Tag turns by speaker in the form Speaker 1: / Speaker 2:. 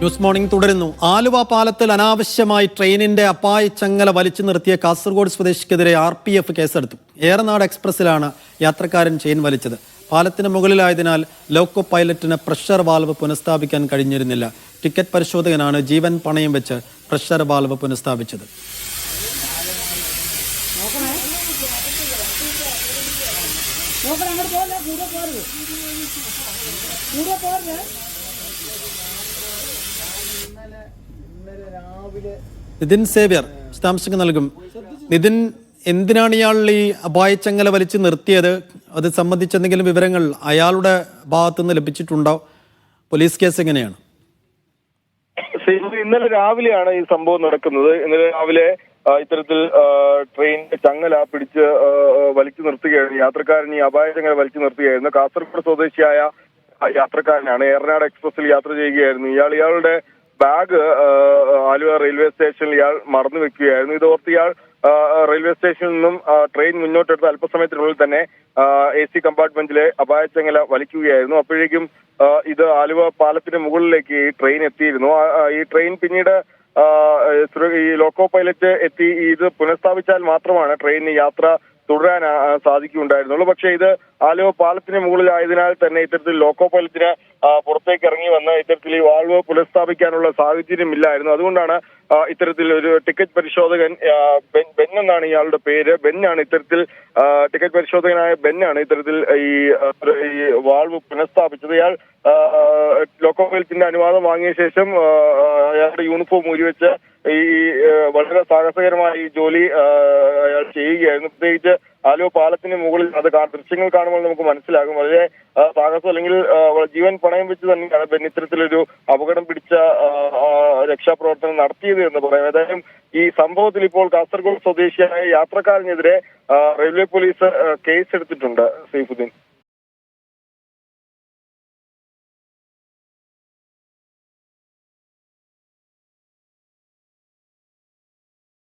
Speaker 1: News morning തുടരുന്നു. ആലുവ പാലത്തിൽ അനാവശ്യമായി ട്രെയിനിന്റെ അപ്പായ ചങ്ങല വലിച്ചു നിർത്തിയ കാസർഗോഡ് സ്വദേശിക്കെതിരെ ആർ പി എഫ് കേസെടുത്തു. ഏറനാട് എക്സ്പ്രസിലാണ് യാത്രക്കാരൻ ചെയിൻ വലിച്ചത്. പാലത്തിന് മുകളിലായതിനാൽ ലോക്കോ പൈലറ്റിന് പ്രഷർ വാൽവ് പുനഃസ്ഥാപിക്കാൻ കഴിഞ്ഞിരുന്നില്ല. ടിക്കറ്റ് പരിശോധകനാണ് ജീവൻ പണയം വെച്ച് പ്രഷർ വാൽവ് പുനഃസ്ഥാപിച്ചത്.
Speaker 2: കൂടെ പോരുത് കൂടെ പോരുത്
Speaker 1: നിതിൻ സേവ്യർ വിശദാംശങ്ങൾ നൽകും. നിതിൻ എന്തിനാണ് ഇയാൾ ഈ അപായച്ചങ്ങല വലിച്ചു നിർത്തിയത്? അത് സംബന്ധിച്ച് എന്തെങ്കിലും വിവരങ്ങൾ അയാളുടെ ഭാഗത്തു നിന്ന് ലഭിച്ചിട്ടുണ്ടോ? പോലീസ് കേസ് എങ്ങനെയാണ്?
Speaker 3: ഇന്നലെ രാവിലെയാണ് ഈ സംഭവം നടക്കുന്നത്. ഇന്നലെ രാവിലെ ഇത്തരത്തിൽ ട്രെയിൻ ചങ്ങല പിടിച്ച് വലിച്ചു നിർത്തുകയായിരുന്നു. യാത്രക്കാരൻ ഈ അപായചങ്ങല വലിച്ചു നിർത്തുകയായിരുന്നു. കാസർഗോഡ് സ്വദേശിയായ യാത്രക്കാരനാണ്. ഏറനാട് എക്സ്പ്രസിൽ യാത്ര ചെയ്യുകയായിരുന്നു. ഇയാൾ ഇയാളുടെ ബാഗ് ആ, ആലുവ റെയിൽവേ സ്റ്റേഷനിൽ ഇയാൾ മറന്നു വെക്കുകയായിരുന്നു. ഇതോർത്ത് ഇയാൾ റെയിൽവേ സ്റ്റേഷനിൽ നിന്നും ട്രെയിൻ മുന്നോട്ടെടുത്ത അല്പസമയത്തിനുള്ളിൽ തന്നെ എ സി കമ്പാർട്ട്മെന്റിലെ അപായച്ചങ്ങല വലിക്കുകയായിരുന്നു. അപ്പോഴേക്കും ഇത് ആലുവ പാലത്തിന് മുകളിലേക്ക് ഈ ട്രെയിൻ എത്തിയിരുന്നു. ഈ ട്രെയിൻ പിന്നീട് ഈ ലോക്കോ പൈലറ്റ് എത്തി. ഇത് പുനഃസ്ഥാപിച്ചാൽ മാത്രമാണ് ട്രെയിനിന് യാത്ര തുടരാൻ സാധിക്കുകയുണ്ടായിരുന്നുള്ളൂ. പക്ഷേ ഇത് ആലുവ പാലത്തിന് മുകളിലായതിനാൽ തന്നെ ഇത്തരത്തിൽ ലോക്കോ പൈലറ്റിന് പുറത്തേക്ക് ഇറങ്ങി വന്ന് ഇത്തരത്തിൽ ഈ വാൾവ് പുനഃസ്ഥാപിക്കാനുള്ള സാഹചര്യം ഇല്ലായിരുന്നു അതുകൊണ്ടാണ് ഇത്തരത്തിൽ ഒരു ടിക്കറ്റ് പരിശോധകൻ ബെൻ എന്നാണ് ഇയാളുടെ പേര്. ബെന്നാണ് ഇത്തരത്തിൽ ടിക്കറ്റ് പരിശോധകനായ ബെന്നാണ് ഇത്തരത്തിൽ ഈ വാൾവ് പുനഃസ്ഥാപിച്ചത്. ഇയാൾ ആ, ആ, ലോക്കോ പൈലറ്റിന്റെ അനുവാദം വാങ്ങിയ ശേഷം അയാളുടെ യൂണിഫോം ഊരിവെച്ച് ഈ വളരെ സാഹസകരമായ ഈ ജോലി അയാൾ ചെയ്യുകയായിരുന്നു. പ്രത്യേകിച്ച് ആലുവ പാലത്തിന് മുകളിൽ അത് ദൃശ്യങ്ങൾ കാണുമ്പോൾ നമുക്ക് മനസ്സിലാകും. വളരെ സാഹസം അല്ലെങ്കിൽ ജീവൻ പണയം വെച്ച് തന്നെയാണ് ബെൻ അപകടം പിടിച്ച രക്ഷാപ്രവർത്തനം നടത്തിയത് എന്ന് പറയാം. ഏതായാലും ഈ സംഭവത്തിൽ ഇപ്പോൾ കാസർഗോഡ് സ്വദേശിയായ യാത്രക്കാരനെതിരെ റെയിൽവേ പോലീസ് കേസെടുത്തിട്ടുണ്ട് സൈഫുദ്ദീൻ.